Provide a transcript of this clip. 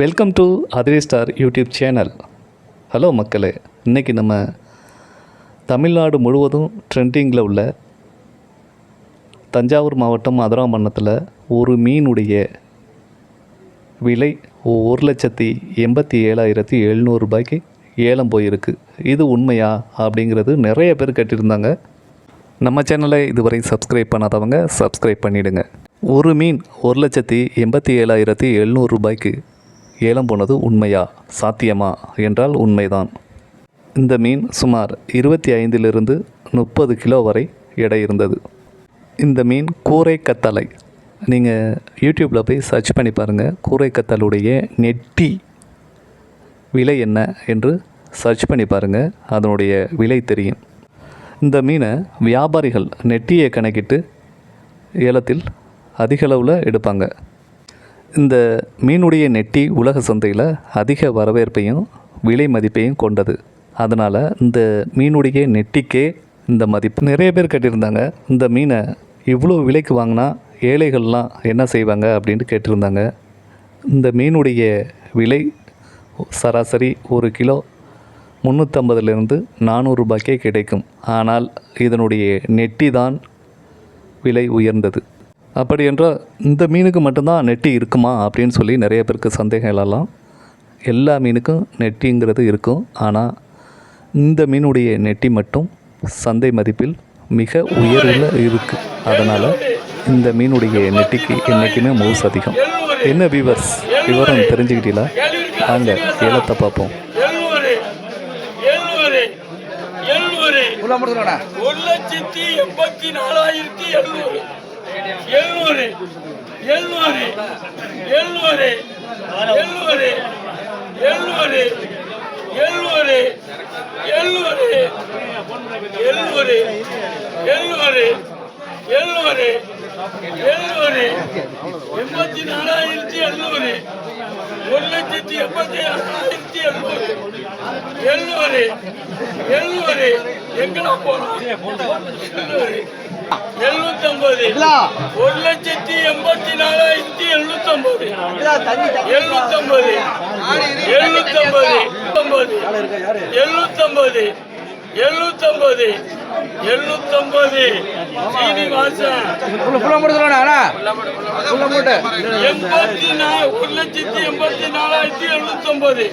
Welcome to Athiri star YouTube channel hello மக்களே. இன்றைக்கி நம்ம தமிழ்நாடு முழுவதும் ட்ரெண்டிங்கில் உள்ள தஞ்சாவூர் மாவட்டம் மதுராமண்ணத்தில் ஒரு மீனுடைய விலை ஒரு லட்சத்தி எண்பத்தி ஏழாயிரத்தி எழுநூறு ரூபாய்க்கு ஏலம் போயிருக்கு. இது உண்மையா அப்படிங்கிறது நிறைய பேர் கேட்டிருந்தாங்க. நம்ம சேனலை இதுவரை சப்ஸ்கிரைப் பண்ணாதவங்க சப்ஸ்கிரைப் பண்ணிவிடுங்க ஒரு மீன் ஒரு லட்சத்தி எண்பத்தி ஏழாயிரத்தி எழுநூறு ரூபாய்க்கு ஏலம் போனது உண்மையா சாத்தியமா என்றால் உண்மைதான். இந்த மீன் சுமார் இருபத்தி ஐந்திலிருந்து முப்பது கிலோ வரை எடை இருந்தது. இந்த மீன் கூரை கத்தலை நீங்கள் யூடியூப்பில் போய் சர்ச் பண்ணி பாருங்கள் கூரை கத்தலுடைய நெட்டி விலை என்ன என்று சர்ச் பண்ணி பாருங்கள் அதனுடைய விலை தெரியும். இந்த மீனை வியாபாரிகள் நெட்டியை கணக்கிட்டு ஏலத்தில் அதிகளவில் எடுப்பாங்க. இந்த மீனுடைய நெட்டி உலக சந்தையில் அதிக வரவேற்பையும் விலை மதிப்பையும் கொண்டது. அதனால் இந்த மீனுடைய நெட்டிக்கே இந்த மதிப்பு. நிறைய பேர் கேட்டிருந்தாங்க இந்த மீனை இவ்வளோ விலைக்கு வாங்கினா ஏழைகள்லாம் என்ன செய்வாங்க அப்படின்ட்டு கேட்டிருந்தாங்க. இந்த மீனுடைய விலை சராசரி ஒரு கிலோ முந்நூற்றம்பதுலேருந்து நானூறு ரூபாய்க்கே கிடைக்கும். ஆனால் இதனுடைய நெட்டி தான் விலை உயர்ந்தது. அப்படி என்றால் இந்த மீனுக்கு மட்டும்தான் நெட்டி இருக்குமா அப்படின்னு சொல்லி நிறைய பேருக்கு சந்தேகம் எழலாம். எல்லா மீனுக்கும் நெட்டிங்கிறது இருக்கும். ஆனால் இந்த மீனுடைய நெட்டி மட்டும் சந்தை மதிப்பில் மிக உயர்வில் இருக்குது அதனால் இந்த மீனுடைய நெட்டிக்கு என்றைக்குமே மவுஸ் அதிகம். என்ன வியூவர்ஸ் விவரம் தெரிஞ்சுக்கிட்டீங்களா? வாங்க ஏலத்தை பார்ப்போம். ஒரு லட்சத்தி எண்பத்தி நாலாயிரத்தி எழுநூறு. எழுநூறு எழுநூறு எழுநூறு எழுநூறு எழுநூறு எழுநூறு எழுநூறு எழுநூறு எழுநூறு எழுநூறு எழுநூறு எண்பத்தி நாலாயிரத்தி எழுநூறு ஒரு லட்சத்தி எண்பத்தி ஆறாயிரத்தி எழுநூறு எழுநூறு எழுநூறு எங்கடா போறோம் எழுநூத்தொன்பது ஒரு லட்சத்தி எண்பத்தி நாலாயிரத்தி எழுநூத்தொன்பது எழுநூத்தொன்பது எழுநூத்தொன்பது எழுநூத்தொன்பது எழுநூத்தொன்பது எழுநூத்தொன்பது சீனிவாசன். எண்பத்தி நாலு ஒரு லட்சத்தி எண்பத்தி நாலாயிரத்தி எழுநூத்தொன்பது